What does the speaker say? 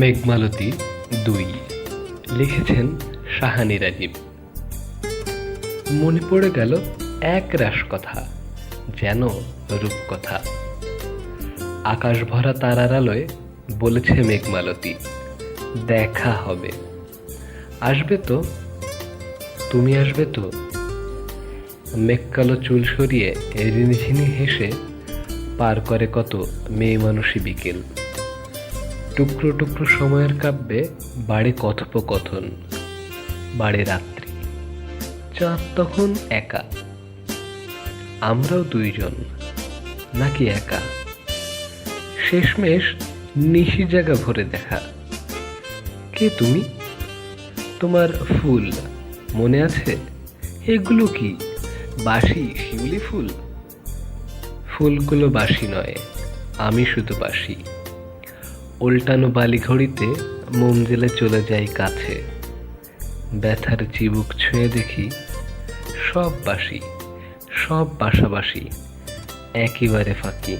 মেঘমালতী দুই লিখেছেন শাহানি রাজীব মনে পড়ে গেল এক রাস কথা যেন রূপকথা। আকাশ ভরা তারার আলোয় বলেছে মেঘমালতী, দেখা হবে। আসবে তো? তুমি আসবে তো? মেঘকালো চুল সরিয়ে রিনিঝিনি হেসে, পার করে কত মেয়ে মানুষই বিকেল। টুকরো টুকরো সময়ের কাব্যে বাড়ে কথোপকথন, বাড়ে রাত্রি। চাঁদ তখন একা। আমরাও দুইজন, নাকি একা? শেষমেশ নিশি জায়গা ভরে দেখা। কে তুমি? তোমার ফুল, মনে আছে? এগুলো কি? বাসি শিউলি ফুল? ফুলগুলো বাসি নয়, আমি শুধু বাসি উল্টানো বালি ঘড়িতে মন জেলে চলে যাই কাছে। ব্যথার চিবুক ছুঁয়ে দেখি সব বাসি, সব বাসাবাসি, একেবারে ফাঁকি।